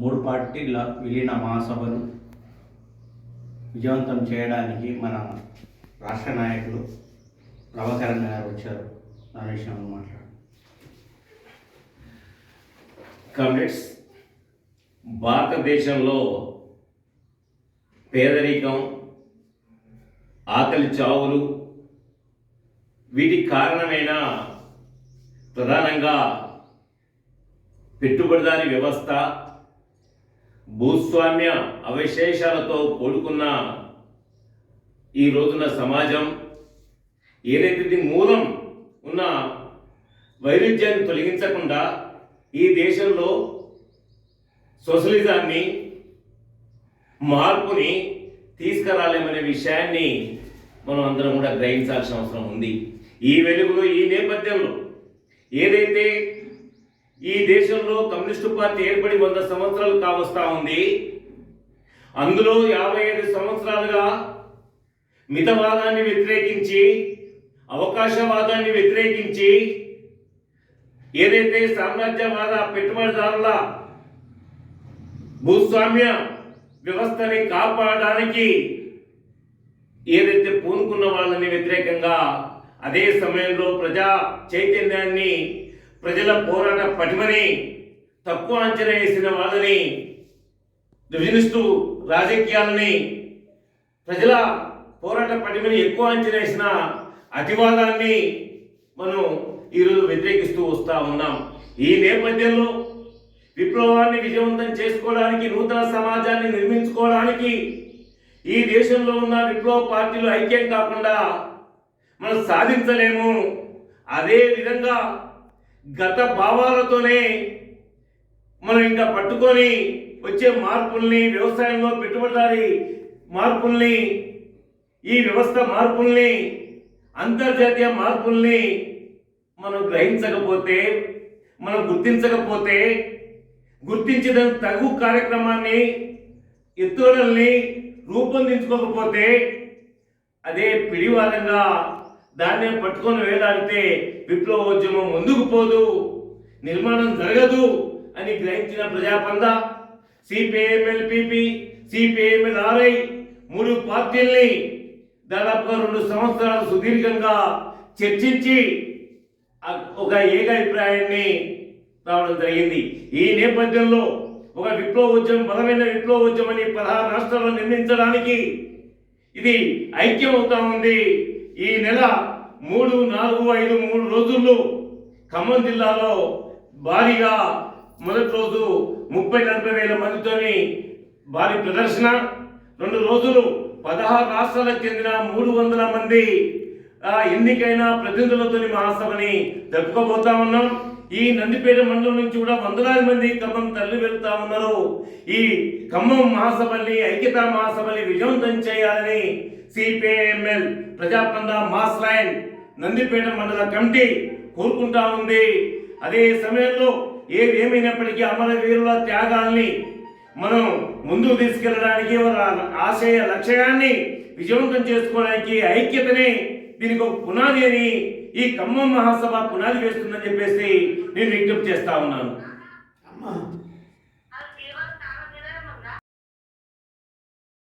మూడు పార్టీల విలీన మహాసభను విజయవంతం చేయడానికి మన రాష్ట్ర నాయకులు ప్రభాకరన్ గారు వచ్చారు. దాని విషయంలో మాట్లాడు. కామ్రేడ్స్ భారతదేశంలో పేదరికం ఆకలి చావులు వీటికి కారణమైన ప్రధానంగా పెట్టుబడిదారి వ్యవస్థ భూస్వామ్య అవశేషాలతో కూడుకున్న ఈ రోజున సమాజం ఏదైతే మూలం ఉన్న వైరుధ్యాన్ని తొలగించకుండా ఈ దేశంలో సోషలిజాన్ని మార్పుని తీసుకురాలేమనే విషయాన్ని మనం అందరం కూడా గ్రహించాల్సిన అవసరం ఉంది. ఈ వెలుగులో ఈ నేపథ్యంలో ఏదైతే ఈ దేశంలో కమ్యూనిస్టు పార్టీ ఏర్పడి వంద సంవత్సరాలు కావస్తా ఉంది. అందులో యాభై ఐదు సంవత్సరాలుగా మితవాదాన్ని వ్యతిరేకించి అవకాశవాదాన్ని వ్యతిరేకించి ఏదైతే సామ్రాజ్యవాద పెట్టుబడిదారుల భూస్వామ్య వ్యవస్థని కాపాడడానికి ఏదైతే పూనుకున్న వాళ్ళని వ్యతిరేకంగా అదే సమయంలో ప్రజా చైతన్యాన్ని ప్రజల పోరాట పటిమని తక్కువ అంచనా వేసిన వాళ్ళని విభజనిస్తూ రాజకీయాలని ప్రజల పోరాట పటిమని ఎక్కువ అంచనా వేసిన అతివాదాన్ని మనం ఈరోజు వ్యతిరేకిస్తూ వస్తూ ఉన్నాం. ఈ నేపథ్యంలో విప్లవాన్ని విజయవంతం చేసుకోవడానికి నూతన సమాజాన్ని నిర్మించుకోవడానికి ఈ దేశంలో ఉన్న విప్లవ పార్టీలు ఐక్యం కాకుండా మనం సాధించలేము. అదే విధంగా గత భావాలతోనే మనం ఇంకా పట్టుకొని వచ్చే మార్పుల్ని వ్యవసాయంలో పెట్టుబడిదారి మార్పుల్ని ఈ వ్యవస్థ మార్పుల్ని అంతర్జాతీయ మార్పుల్ని మనం గ్రహించకపోతే మనం గుర్తించకపోతే గుర్తించిన తగు కార్యక్రమాన్ని ఎత్తుగడల్ని రూపొందించుకోకపోతే అదే పిడివాదంగా దాన్నే పట్టుకొని వేలాడితే విప్లవోద్యమం ముందుకు పోదు నిర్మాణం జరగదు అని గ్రహించిన ప్రజాపంద సిపిఐఎంఎల్పిపి సిపిఐఎంఎల్ఆర్ఐ మూడు పార్టీల్ని దాదాపుగా రెండు సంవత్సరాలు సుదీర్ఘంగా చర్చించి ఒక ఏకాభిప్రాయాన్ని రావడం జరిగింది. ఈ నేపథ్యంలో ఒక విప్లవోద్యమం బలమైన విప్లవోద్యమని పదహారు రాష్ట్రాల్లో నిర్మించడానికి ఇది ఐక్యం అవుతా ఉంది. ఈ నెల మూడు నాలుగు ఐదు మూడు రోజుల్లో ఖమ్మం జిల్లాలో భారీగా మొదటి రోజు ముప్పై నలభై వేల మందితోని భారీ ప్రదర్శన. రెండు రోజులు పదహారు రాష్ట్రాలకు చెందిన మూడు వందల మంది ఎన్నికైన ప్రతినిధులతోని మహాసభని జరుపుకోబోతా ఉన్నాం. ఈ నందిపేట మండలం నుంచి కూడా వందలాది మంది ఖమ్మం తల్లి వెళ్తా ఉన్నారు. ఈ ఖమ్మం మహాసభల్ని ఐక్యతా మహాసభల్ని విజయవంతం చేయాలని CPIML Prajapantha mass line Nandipet మండల కమిటీ కోరుకుంటా ఉంది. అదే సమయంలో ఏది ఏమైనప్పటికీ అమరవీరుల త్యాగాల్ని మనం ముందుకు తీసుకెళ్ళడానికి ఆశయ లక్ష్యాన్ని విజయవంతం చేసుకోవడానికి ఐక్యతనే దీనికి ఒక పునాది అని ఈ ఖమ్మం మహాసభ పునాది వేస్తుందని చెప్పేసి నేను విజ్ఞప్తి చేస్తా ఉన్నాను.